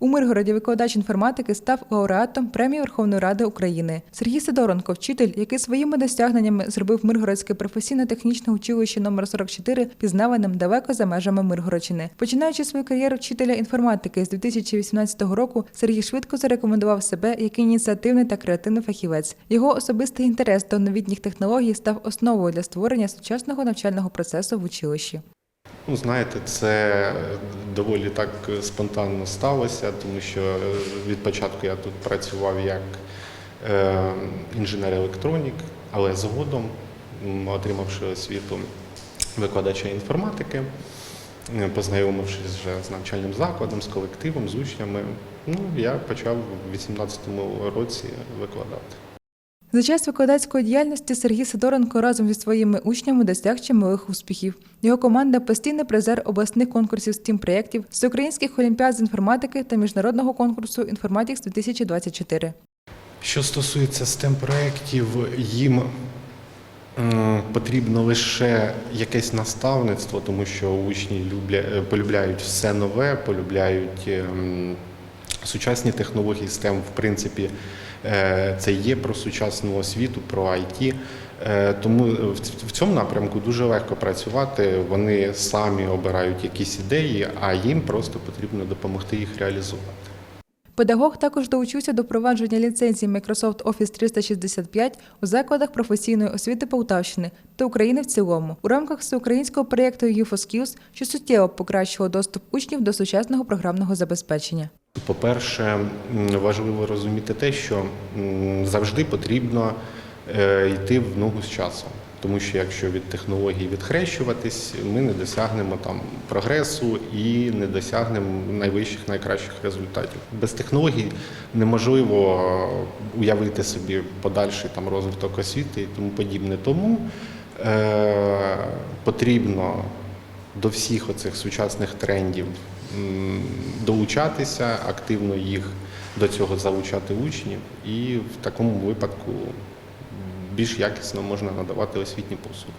У Миргороді викладач інформатики став лауреатом премії Верховної Ради України. Сергій Сидоренко, вчитель, який своїми досягненнями зробив Миргородське професійно-технічне училище номер 44 пізнаваним далеко за межами Миргородщини. Починаючи свою кар'єру вчителя інформатики з 2018 року, Сергій швидко зарекомендував себе як ініціативний та креативний фахівець. Його особистий інтерес до новітніх технологій став основою для створення сучасного навчального процесу в училищі. Ну, знаєте, це доволі так спонтанно сталося, тому що від початку я тут працював як е, інженер-електронік, але згодом, отримавши освіту викладача інформатики, е, познайомившись вже з навчальним закладом, з колективом, з учнями, ну, я почав у 2018 році викладати. За час викладацької діяльності Сергій Сидоренко разом зі своїми учнями досяг чималих успіхів. Його команда постійний призер обласних конкурсів стім проєктів, всеукраїнських олімпіад з інформатики та міжнародного конкурсу Інформатікс 2024. Що стосується STEM проєктів, їм потрібно лише якесь наставництво, тому що учні е, полюбляють все нове, полюбляють ем, сучасні технології STEM, в принципі, е, це є про сучасну освіту, про IT. Е, Тому в цьому напрямку дуже легко працювати. Вони самі обирають якісь ідеї, а їм просто потрібно допомогти їх реалізувати. Педагог також долучився до впровадження ліцензії Microsoft Office 365 у закладах професійної освіти Полтавщини та України в цілому у рамках всеукраїнського проєкту UFOSkills, що суттєво покращило доступ учнів до сучасного програмного забезпечення. По-перше, важливо розуміти те, що завжди потрібно е, йти в ногу з часом. Тому що якщо від технологій відхрещуватись, ми не досягнемо там прогресу і не досягнемо найвищих, найкращих результатів. Без технологій неможливо е, уявити собі подальший там розвиток освіти і тому подібне. Тому е, потрібно до всіх оцих сучасних трендів долучатися, активно їх до цього залучати учнів, і в такому випадку більш якісно можна надавати освітні послуги.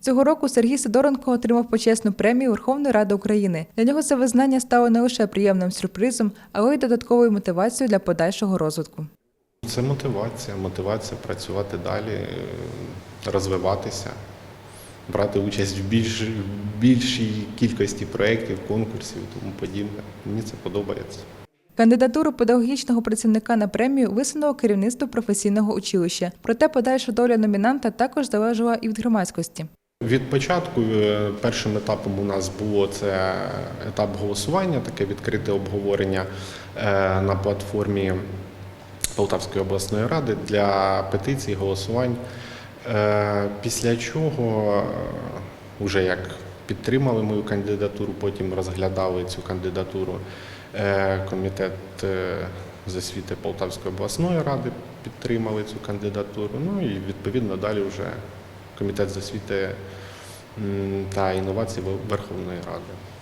Цього року Сергій Сидоренко отримав почесну премію Верховної Ради України. Для нього це визнання стало не лише приємним сюрпризом, але й додатковою мотивацією для подальшого розвитку. Це мотивація, мотивація працювати далі, розвиватися, брати участь в більш, більшій кількості проєктів, конкурсів і тому подібне. Мені це подобається. Кандидатуру педагогічного працівника на премію висунуло керівництво професійного училища. Проте подальша доля номінанта також залежала і від громадськості. Від початку е, першим етапом у нас було це етап голосування, таке відкрите обговорення е, на платформі Полтавської обласної ради для петицій, голосувань. Е, Після чого вже як підтримали мою кандидатуру, потім розглядали цю кандидатуру комітет е, з освіти Полтавської обласної ради підтримали цю кандидатуру. Ну і відповідно далі вже комітет з освіти та інновацій Верховної Ради.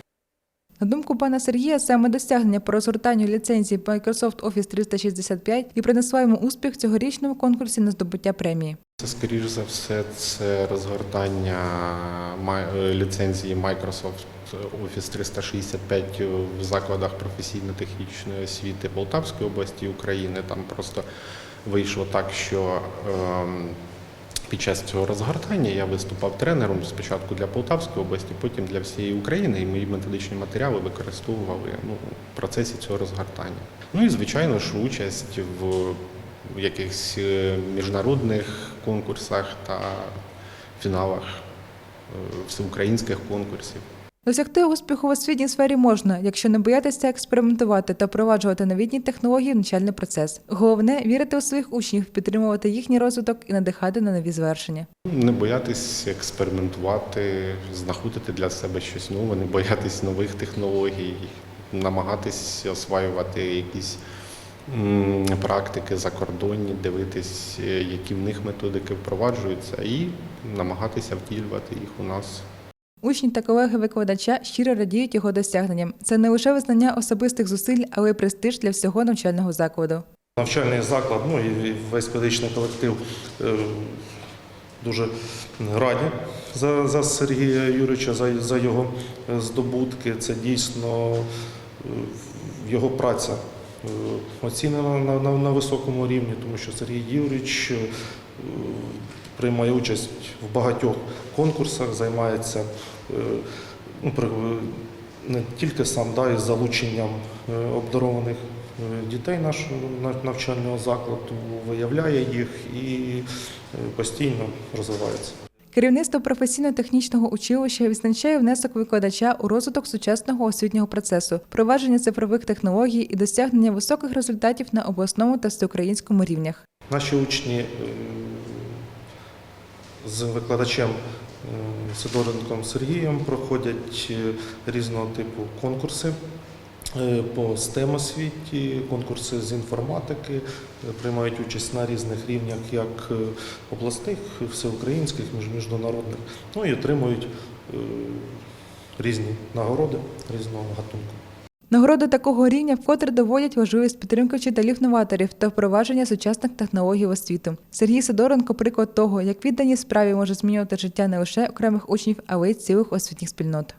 На думку пана Сергія, саме досягнення по розгортанню ліцензії Microsoft Office 365 і принесла йому успіх цьогорічному конкурсі на здобуття премії. Це, скоріш за все, це розгортання е, ліцензії Microsoft Office 365 в закладах професійно-технічної освіти Полтавської області України. Там просто вийшло так, що ем, під час цього розгортання я виступав тренером спочатку для Полтавської області, потім для всієї України, і мої методичні матеріали використовували ну, в процесі цього розгортання. Ну і звичайно ж участь в якихось е, міжнародних конкурсах та фіналах е, всеукраїнських конкурсів. Досягти успіху в освітній сфері можна, якщо не боятися експериментувати та впроваджувати новітні технології в навчальний процес. Головне вірити у своїх учнів, підтримувати їхній розвиток і надихати на нові звершення. Не боятись експериментувати, знаходити для себе щось нове, не боятись нових технологій, намагатись осваювати якісь практики закордонні, дивитись, е, які в них методики впроваджуються, і намагатися втілювати їх у нас. Учні та колеги викладача щиро радіють його досягненням. Це не лише визнання особистих зусиль, але й престиж для всього навчального закладу. Навчальний заклад, ну і весь педагогічний колектив е, дуже раді за, за Сергія Юрича, за, за його е, здобутки. Це дійсно е, його праця оцінена на, на, на високому рівні, тому що Сергій е, приймає участь в багатьох конкурсах, займається е, ну, при- не тільки сам, да, із залученням е, обдарованих е, дітей нашого на- навчального закладу, виявляє їх і е, постійно розвивається. Керівництво професійно-технічного училища відзначає внесок викладача у розвиток сучасного освітнього процесу, впровадження цифрових технологій і досягнення високих результатів на обласному та всеукраїнському рівнях. Наші учні е, з викладачем Сидоренком Сергієм проходять е, різного типу конкурси е, по STEM освіті, конкурси з інформатики, е, приймають участь на різних рівнях, як обласних, всеукраїнських, між- міжнародних, ну і отримують різні нагороди різного гатунку. Нагороди такого рівня вкотре доводять важливість підтримки вчителів-новаторів та впровадження сучасних технологій в освіту. Сергій Сидоренко приклад того, як віддані справі може змінювати життя не лише окремих учнів, але й цілих освітніх спільнот.